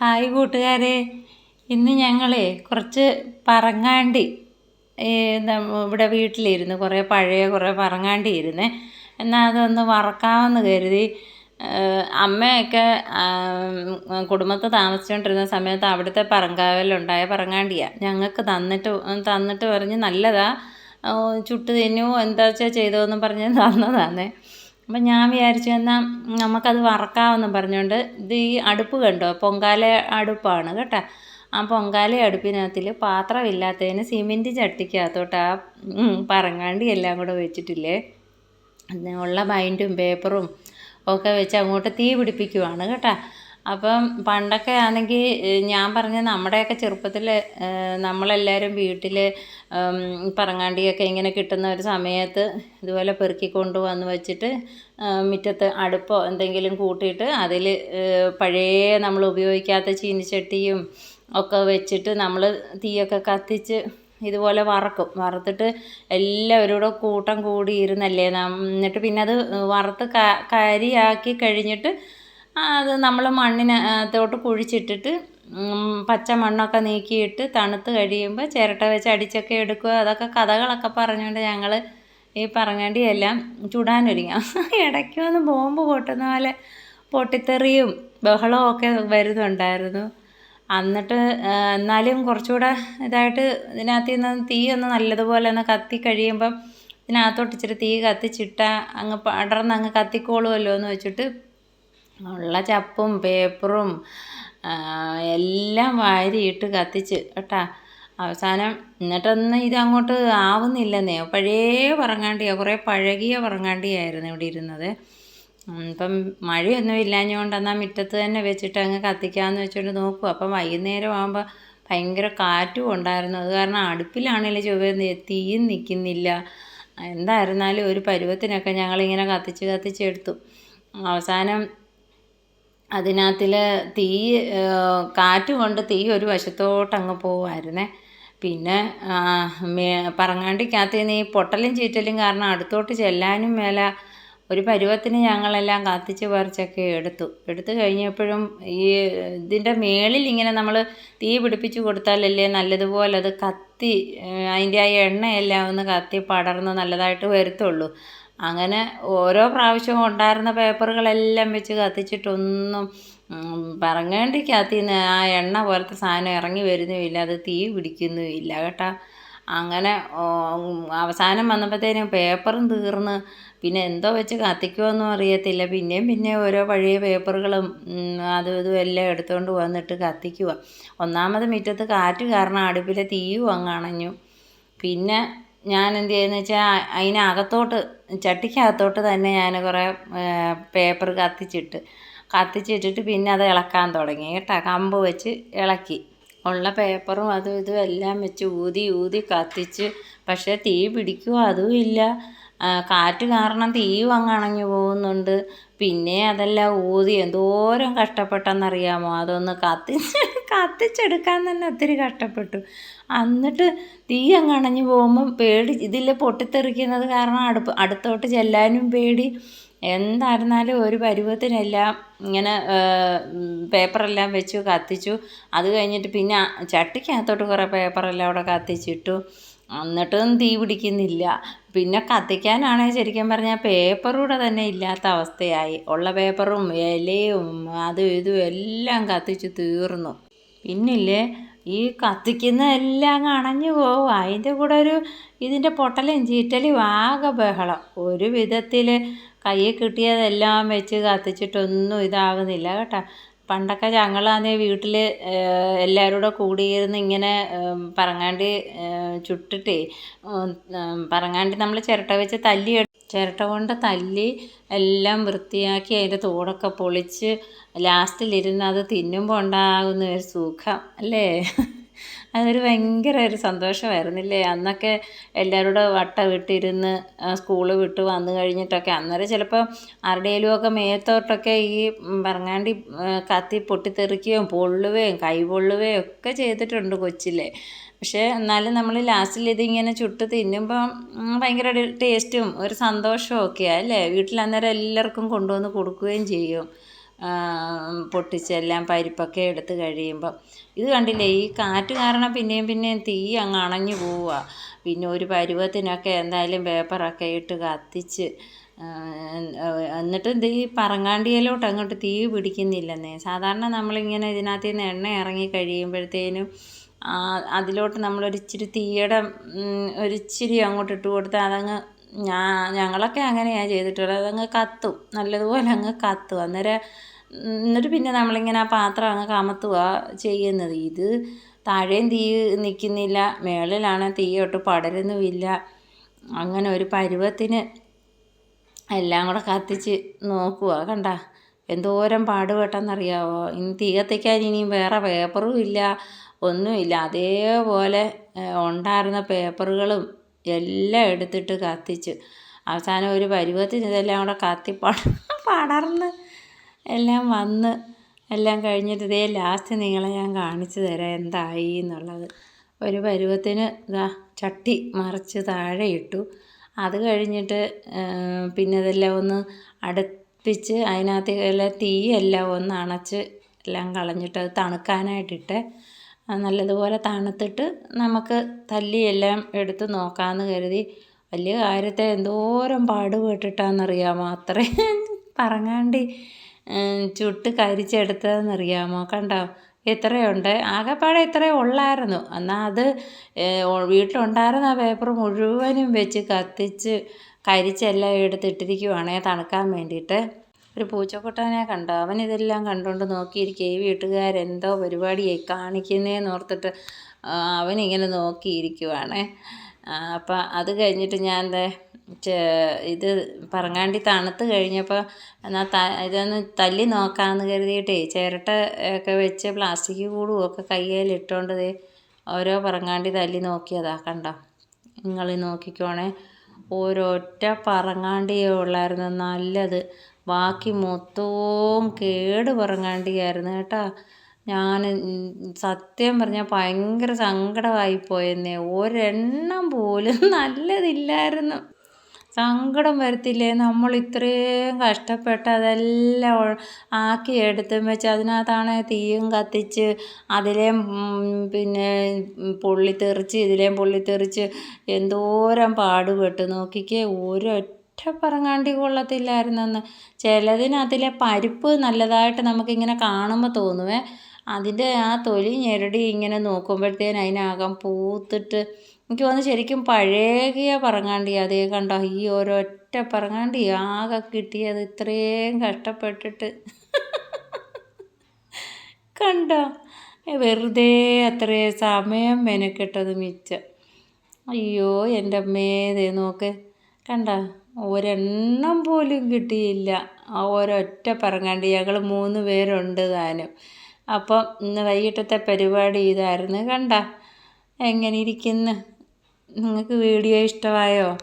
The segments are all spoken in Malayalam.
ഹായ് കൂട്ടുകാരെ. ഇന്ന് ഞങ്ങളെ കുറച്ച് പറങ്ങാണ്ടി ഇവിടെ വീട്ടിലിരുന്ന് കുറേ പഴയ കുറേ പറങ്ങാണ്ടി ഇരുന്ന്. എന്നാൽ അതൊന്ന് വറക്കാമെന്ന് കരുതി. അമ്മയൊക്കെ കുടുംബത്ത് താമസിച്ചുകൊണ്ടിരുന്ന സമയത്ത് അവിടുത്തെ പറങ്കാവലുണ്ടായ പറങ്ങാണ്ടിയാണ് ഞങ്ങൾക്ക് തന്നിട്ട് തന്നിട്ട് പറഞ്ഞ് നല്ലതാ. ഓ, ചുട്ട് തിന്നു എന്താ വെച്ചാൽ ചെയ്തോന്നും പറഞ്ഞ് തന്നതാണേ അപ്പം ഞാൻ വിചാരിച്ചു എന്നാൽ നമുക്കത് വറക്കാമെന്ന് പറഞ്ഞുകൊണ്ട് ഇത് ഈ അടുപ്പ് കണ്ടോ? പൊങ്കാല അടുപ്പാണ് കേട്ടോ. ആ പൊങ്കാല അടുപ്പിനകത്തിൽ പാത്രമില്ലാത്തതിന് സിമെന്റ് ചട്ടിക്കകത്തോട്ട് ആ പറങ്ങാണ്ടി എല്ലാം കൂടെ വെച്ചിട്ടില്ലേ? ഉള്ള ബൈൻഡും പേപ്പറും ഒക്കെ വെച്ച് അങ്ങോട്ട് തീ പിടിപ്പിക്കുവാണ് കേട്ടോ. അപ്പം പണ്ടൊക്കെ ആണെങ്കിൽ ഞാൻ പറഞ്ഞ നമ്മുടെയൊക്കെ ചെറുപ്പത്തിൽ നമ്മളെല്ലാവരും വീട്ടിൽ പറങ്ങാണ്ടിയൊക്കെ ഇങ്ങനെ കിട്ടുന്ന ഒരു സമയത്ത് ഇതുപോലെ പെറുക്കി കൊണ്ടുവന്ന് വെച്ചിട്ട് മുറ്റത്ത് അടുപ്പോ എന്തെങ്കിലും കൂട്ടിയിട്ട് അതിൽ പഴയ നമ്മൾ ഉപയോഗിക്കാത്ത ചീനിച്ചട്ടിയും ഒക്കെ വെച്ചിട്ട് നമ്മൾ തീയൊക്കെ കത്തിച്ച് ഇതുപോലെ വറക്കും. വറുത്തിട്ട് എല്ലാവരും കൂടെ കൂട്ടം കൂടി ഇരുന്നല്ലേ എന്നിട്ട് പിന്നെ അത് വറുത്ത് കരിയാക്കി കഴിഞ്ഞിട്ട് അത് നമ്മൾ മണ്ണിനകത്തോട്ട് കുഴിച്ചിട്ടിട്ട് പച്ച മണ്ണൊക്കെ നീക്കിയിട്ട് തണുത്ത് കഴിയുമ്പോൾ ചിരട്ട വെച്ച് അടിച്ചൊക്കെ എടുക്കുക. അതൊക്കെ കഥകളൊക്കെ പറഞ്ഞുകൊണ്ട് ഞങ്ങൾ ഈ പറങ്ങാണ്ടിയെല്ലാം ചുടാനൊരുങ്ങാം. ഇടയ്ക്ക് വന്ന് ബോംബ് പൊട്ടുന്ന പോലെ പൊട്ടിത്തെറിയും ബഹളവും ഒക്കെ വരുന്നുണ്ടായിരുന്നു. എന്നിട്ട് എന്നാലും കുറച്ചുകൂടെ ഇതായിട്ട് ഇതിനകത്ത് നിന്ന് തീ ഒന്ന് നല്ലതുപോലെ ഒന്ന് കത്തി കഴിയുമ്പം ഇതിനകത്തോട്ട് ഇച്ചിരി തീ കത്തിച്ചിട്ടാൽ അങ്ങ് പടർന്ന് അങ്ങ് കത്തിക്കോളുമല്ലോ എന്ന് വെച്ചിട്ട് ഉള്ള ചപ്പും പേപ്പറും എല്ലാം വാരിയിട്ട് കത്തിച്ച്. കേട്ടാ അവസാനം എന്നിട്ടൊന്നും ഇതങ്ങോട്ട് ആവുന്നില്ലെന്നേ. പഴയ പറങ്ങാണ്ടിയാ കുറേ പഴകിയ പറങ്ങാണ്ടിയായിരുന്നു ഇവിടെ ഇരുന്നത്. ഇപ്പം മഴയൊന്നും ഇല്ലാഞ്ഞുകൊണ്ട് എന്നാൽ മുറ്റത്ത് തന്നെ വെച്ചിട്ട് അങ്ങ് കത്തിക്കാമെന്ന് വെച്ചുകൊണ്ട് നോക്കും. അപ്പം വൈകുന്നേരം ആകുമ്പോൾ ഭയങ്കര കാറ്റും ഉണ്ടായിരുന്നു. അത് കാരണം അടുപ്പിലാണെങ്കിലും ചൊവ്വ തീയും നിൽക്കുന്നില്ല എന്തായിരുന്നാലും ഒരു പരുവത്തിനൊക്കെ ഞങ്ങളിങ്ങനെ കത്തിച്ച് കത്തിച്ചെടുത്തു അവസാനം അതിനകത്തിൽ തീ കാറ്റ് കൊണ്ട് തീ ഒരു വശത്തോട്ടങ്ങ് പോവായിരുന്നേ പിന്നെ പറങ്ങാണ്ടിക്കകത്ത് നിന്ന് ഈ പൊട്ടലും ചീറ്റലും കാരണം അടുത്തോട്ട് ചെല്ലാനും മേല ഒരു പരുവത്തിന് ഞങ്ങളെല്ലാം കത്തിച്ച് പറിച്ചൊക്കെ എടുത്തു. എടുത്തു കഴിഞ്ഞപ്പോഴും ഈ ഇതിന്റെ മേളിൽ ഇങ്ങനെ നമ്മൾ തീ പിടിപ്പിച്ച് കൊടുത്താലല്ലേ നല്ലതുപോലെ അത് കത്തി അതിന്റെ ആ എണ്ണയെല്ലാം ഒന്ന് കത്തി പടർന്ന് നല്ലതായിട്ട് വരത്തുള്ളൂ. അങ്ങനെ ഓരോ പ്രാവശ്യവും ഉണ്ടായിരുന്ന പേപ്പറുകളെല്ലാം വെച്ച് കത്തിച്ചിട്ടൊന്നും പറങ്ങാണ്ടിക്കകത്ത് നിന്ന് ആ എണ്ണ പോലത്തെ സാധനം ഇറങ്ങി വരുന്നുമില്ല അത് തീ പിടിക്കുന്നുമില്ല കേട്ടോ. അങ്ങനെ അവസാനം വന്നപ്പോഴത്തേനും പേപ്പറും തീർന്ന്. പിന്നെ എന്തോ വെച്ച് കത്തിക്കുമെന്നും അറിയത്തില്ല. പിന്നെയും പിന്നെ ഓരോ പഴയ പേപ്പറുകളും അതും ഇതും എല്ലാം എടുത്തുകൊണ്ട് വന്നിട്ട് കത്തിക്കുക ഒന്നാമത് മുറ്റത്ത് കാറ്റ് കാരണം അടുപ്പിലെ തീയും അങ്ങ് അണഞ്ഞു. പിന്നെ ഞാൻ എന്ത് ചെയ്യുന്നത് വെച്ചാൽ അതിനകത്തോട്ട് ചട്ടിക്കകത്തോട്ട് തന്നെ ഞാൻ കുറേ പേപ്പർ കത്തിച്ചിട്ട് കത്തിച്ചിട്ടിട്ട് പിന്നെ അത് ഇളക്കാൻ തുടങ്ങി. കേട്ടോ കമ്പ് വെച്ച് ഇളക്കി. ഉള്ള പേപ്പറും അതും ഇതും എല്ലാം വെച്ച് ഊതി ഊതി കത്തിച്ച് പക്ഷേ തീ പിടിക്കുമോ അതും ഇല്ല. കാറ്റ് കാരണം തീയും അങ്ങ് അണഞ്ഞു പോകുന്നുണ്ട്. പിന്നെ അതെല്ലാം ഊതി എന്തോരം കഷ്ടപ്പെട്ടെന്നറിയാമോ? അതൊന്ന് കത്തിച്ച് കത്തിച്ചെടുക്കാൻ തന്നെ ഒത്തിരി കഷ്ടപ്പെട്ടു. എന്നിട്ട് തീ അങ്ങ് അണഞ്ഞു പോകുമ്പം പേടി ഇതിൽ പൊട്ടിത്തെറിക്കുന്നത് കാരണം അടുപ്പ് അടുത്തോട്ട് ചെല്ലാനും പേടി. എന്തായിരുന്നാലും ഒരു പരുവത്തിനെല്ലാം ഇങ്ങനെ പേപ്പറെല്ലാം വെച്ചു കത്തിച്ചു. അത് കഴിഞ്ഞിട്ട് പിന്നെ ചട്ടിക്കകത്തോട്ട് കുറേ പേപ്പറെല്ലാം അവിടെ കത്തിച്ചിട്ടു. എന്നിട്ടും തീ പിടിക്കുന്നില്ല. പിന്നെ കത്തിക്കാനാണെങ്കിൽ ശരിക്കും പറഞ്ഞാൽ പേപ്പറൂടെ തന്നെ ഇല്ലാത്ത അവസ്ഥയായി. ഉള്ള പേപ്പറും ഇലയും അതും ഇതും എല്ലാം കത്തിച്ചു തീർന്നു. പിന്നില്ലേ ഈ കത്തിക്കുന്ന എല്ലാം അണഞ്ഞു പോകും അതിന്റെ കൂടെ ഒരു ഇതിന്റെ പൊട്ടലും ചീറ്റലും ആകെ ബഹളം. ഒരു വിധത്തിൽ കയ്യിൽ കിട്ടിയതെല്ലാം വെച്ച് കത്തിച്ചിട്ടൊന്നും ഇതാകുന്നില്ല കേട്ടോ. പണ്ടൊക്കെ ഞങ്ങളാന്നേ വീട്ടിൽ എല്ലാവരും കൂടെ കൂടിയിരുന്ന് ഇങ്ങനെ പറങ്ങാണ്ട് ചുട്ടിട്ടേ പറങ്ങാണ്ടി നമ്മൾ ചിരട്ട വെച്ച് തല്ലി ചിരട്ട കൊണ്ട് തല്ലി എല്ലാം വൃത്തിയാക്കി അതിന്റെ തോടൊക്കെ പൊളിച്ച് ലാസ്റ്റിലിരുന്ന് അത് തിന്നുമ്പോൾ ഉണ്ടാകുന്ന ഒരു സുഖം അല്ലേ? അതൊരു ഭയങ്കര ഒരു സന്തോഷമായിരുന്നില്ലേ? അന്നൊക്കെ എല്ലാവരോടും വട്ട വിട്ടിരുന്ന് സ്കൂൾ വിട്ട് വന്നു കഴിഞ്ഞിട്ടൊക്കെ. അന്നേരം ചിലപ്പോൾ ആരുടെയെങ്കിലും ഒക്കെ മേത്തോട്ടൊക്കെ ഈ പറങ്ങാണ്ടി കത്തി പൊട്ടിത്തെറിക്കുകയും പൊള്ളുകയും കൈ പൊള്ളുകയും ഒക്കെ ചെയ്തിട്ടുണ്ട് കൊച്ചിലെ. പക്ഷേ എന്നാലും നമ്മൾ ലാസ്റ്റിൽ ഇതിങ്ങനെ ചുട്ട് തിന്നുമ്പം ഉം, ഭയങ്കര ടേസ്റ്റും ഒരു സന്തോഷവും ഒക്കെയാണ് അല്ലേ? വീട്ടിൽ അന്നേരം എല്ലാവർക്കും കൊണ്ടുവന്ന് കൊടുക്കുകയും ചെയ്യും. പൊട്ടിച്ചെല്ലാം പരിപ്പൊക്കെ എടുത്ത് കഴിയുമ്പം. ഇത് കണ്ടില്ലേ ഈ കാറ്റ് കാരണം പിന്നെയും പിന്നെയും തീ അങ്ങ് അണഞ്ഞു പോവുക. പിന്നെ ഒരു പരുവത്തിനൊക്കെ എന്തായാലും പേപ്പറൊക്കെ ഇട്ട് കത്തിച്ച് എന്നിട്ട് ഇത് ഈ പറങ്ങാണ്ടിയിലോട്ട് അങ്ങോട്ട് തീ പിടിക്കുന്നില്ലെന്നേ. സാധാരണ നമ്മളിങ്ങനെ ഇതിനകത്ത് നിന്ന് എണ്ണ ഇറങ്ങി കഴിയുമ്പോഴത്തേനും അതിലോട്ട് നമ്മളൊരിച്ചിരി തീയുടെ ഒരിച്ചിരി അങ്ങോട്ട് ഇട്ട് കൊടുത്താൽ അതങ്ങ് ഞാൻ ഞങ്ങളൊക്കെ അങ്ങനെയാണ് ചെയ്തിട്ടുള്ളത്. അതങ്ങ് കത്തും. നല്ലതുപോലെ അങ്ങ് കത്തും. അന്നേരം എന്നിട്ട് പിന്നെ നമ്മളിങ്ങനെ ആ പാത്രം അങ്ങ് കമത്തുക ചെയ്യുന്നത്. ഇത് താഴെയും തീ നിൽക്കുന്നില്ല മേളിലാണ് തീ ഒട്ട് പടരുന്നുമില്ല. അങ്ങനെ ഒരു പരുവത്തിന് എല്ലാം കൂടെ കത്തിച്ച് നോക്കുക കണ്ട? എന്തോരം പാടുപെട്ടെന്നറിയാവോ? ഇനി തീ കത്തിക്കാൻ ഇനിയും വേറെ പേപ്പറും ഇല്ല ഒന്നുമില്ല. അതേപോലെ ഉണ്ടായിരുന്ന പേപ്പറുകളും എല്ലാം എടുത്തിട്ട് കത്തിച്ച്. അവസാനം ഒരു പരുവത്തിന് ഇതെല്ലാം കൂടെ കത്തി പടർന്ന് എല്ലാം വന്ന് എല്ലാം കഴിഞ്ഞിട്ട് ഇതേ ലാസ്റ്റ് നിങ്ങളെ ഞാൻ കാണിച്ചു തരാം എന്തായി എന്നുള്ളത്. ഒരു പരുവത്തിന് ഇതാ ചട്ടി മറിച്ച് താഴെ ഇട്ടു. അത് കഴിഞ്ഞിട്ട് പിന്നെ ഇതെല്ലാം ഒന്ന് അടുപ്പിച്ച് അതിനകത്ത് തീയെല്ലാം ഒന്ന് അണച്ച് എല്ലാം കളഞ്ഞിട്ട് അത് തണുക്കാനായിട്ടിട്ട് നല്ലതുപോലെ തണുത്തിട്ട് നമുക്ക് തല്ലിയെല്ലാം എടുത്ത് നോക്കാമെന്ന് കരുതി. വലിയ കാര്യത്തെ എന്തോരം പാടുപെട്ടിട്ടാണെന്നറിയാമോ അത്രയും പറങ്ങാണ്ടി ചുട്ട് കരിച്ചെടുത്തതെന്നറിയാമോ? കണ്ടോ? ഇത്രയുണ്ട് ആകെപ്പാടെ ഇത്രയേ ഉള്ളായിരുന്നു. എന്നാൽ അത് വീട്ടിലുണ്ടായിരുന്ന ആ പേപ്പർ മുഴുവനും വെച്ച് കത്തിച്ച് കരിച്ചെല്ലാം എടുത്തിട്ടിരിക്കുവാണേ തണുക്കാൻ വേണ്ടിയിട്ട്. ഒരു പൂച്ചക്കുട്ടനെ കണ്ടോ? അവൻ ഇതെല്ലാം കണ്ടുകൊണ്ട് നോക്കിയിരിക്കുക ഈ വീട്ടുകാരെന്തോ പരിപാടിയായി കാണിക്കുന്നതെന്ന് ഓർത്തിട്ട് അവനിങ്ങനെ നോക്കിയിരിക്കുവാണേ. അപ്പം അത് കഴിഞ്ഞിട്ട് ഞാൻ എന്താ ഇത് പറങ്ങാണ്ടി തണുത്ത് കഴിഞ്ഞപ്പോൾ എന്നാൽ ത ഇതൊന്ന് തല്ലി നോക്കാമെന്ന് കരുതിയിട്ടേ ചിരട്ട ഒക്കെ വെച്ച് പ്ലാസ്റ്റിക് കൂടും ഒക്കെ കയ്യിൽ ഇട്ടുകൊണ്ട് ഓരോ പറങ്ങാണ്ടി തല്ലി നോക്കിയതാ കണ്ടോ? നിങ്ങൾ നോക്കിക്കോണേ. ഓരോറ്റ പറങ്ങാണ്ടിയേ ഉള്ളായിരുന്നു. നല്ലത്. ബാക്കി മൊത്തവും കേട് പറങ്ങാണ്ടിയായിരുന്നു കേട്ടോ. ഞാൻ സത്യം പറഞ്ഞാൽ ഭയങ്കര സങ്കടമായിപ്പോയെന്നേ ഒരെണ്ണം പോലും നല്ലതില്ലായിരുന്നു. സങ്കടം വരത്തില്ലേ? നമ്മൾ ഇത്രയും കഷ്ടപ്പെട്ട് അതെല്ലാം ആക്കി എടുത്തും വെച്ച് അതിനകത്താണ് തീയും കത്തിച്ച് അതിലേയും പിന്നെ പൊള്ളിത്തെറിച്ച് ഇതിലേയും പൊള്ളിത്തെറിച്ച് എന്തോരം പാടുപെട്ട്. നോക്കിക്കേ ഒരൊറ്റ പറങ്ങാണ്ടി കൊള്ളത്തില്ലായിരുന്നെന്ന്. ചിലതിനകത്തിലെ പരിപ്പ് നല്ലതായിട്ട് നമുക്കിങ്ങനെ കാണുമ്പോൾ തോന്നുവേ. അതിന്റെ ആ തൊലി ഞെരടി ഇങ്ങനെ നോക്കുമ്പോഴത്തേന് അതിനകം പൂത്തിട്ട് എനിക്ക് തോന്നുന്നു ശരിക്കും പഴകിയ പറങ്ങാണ്ടി അതേ കണ്ടോ? ഈ ഒരൊറ്റ പറങ്ങാണ്ടി ആകെ കിട്ടിയത് ഇത്രയും കഷ്ടപ്പെട്ടിട്ട്. കണ്ടോ? വെറുതെ അത്രയും സമയം മെനക്കെട്ടത് മിച്ചം. അയ്യോ എന്റെ അമ്മേതേ നോക്ക്. കണ്ട? ഒരെണ്ണം പോലും കിട്ടിയില്ല. ആ ഒരൊറ്റ പറങ്ങാണ്ടി ഞങ്ങൾ മൂന്ന് പേരുണ്ട് താനും. അപ്പം ഇന്ന് വൈകിട്ടത്തെ പരിപാടി ഇതായിരുന്നു കണ്ട. എങ്ങനെ ഇരിക്കുന്നു? നിങ്ങൾക്ക് വീഡിയോ ഇഷ്ടമായോ?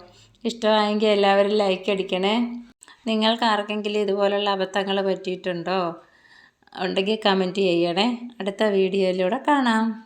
ഇഷ്ടമായെങ്കിൽ എല്ലാവരും ലൈക്ക് അടിക്കണേ. നിങ്ങൾക്ക് ആർക്കെങ്കിലും ഇതുപോലുള്ള അബദ്ധങ്ങൾ പറ്റിയിട്ടുണ്ടോ? ഉണ്ടെങ്കിൽ കമന്റ് ചെയ്യണേ. അടുത്ത വീഡിയോയിലൂടെ കാണാം.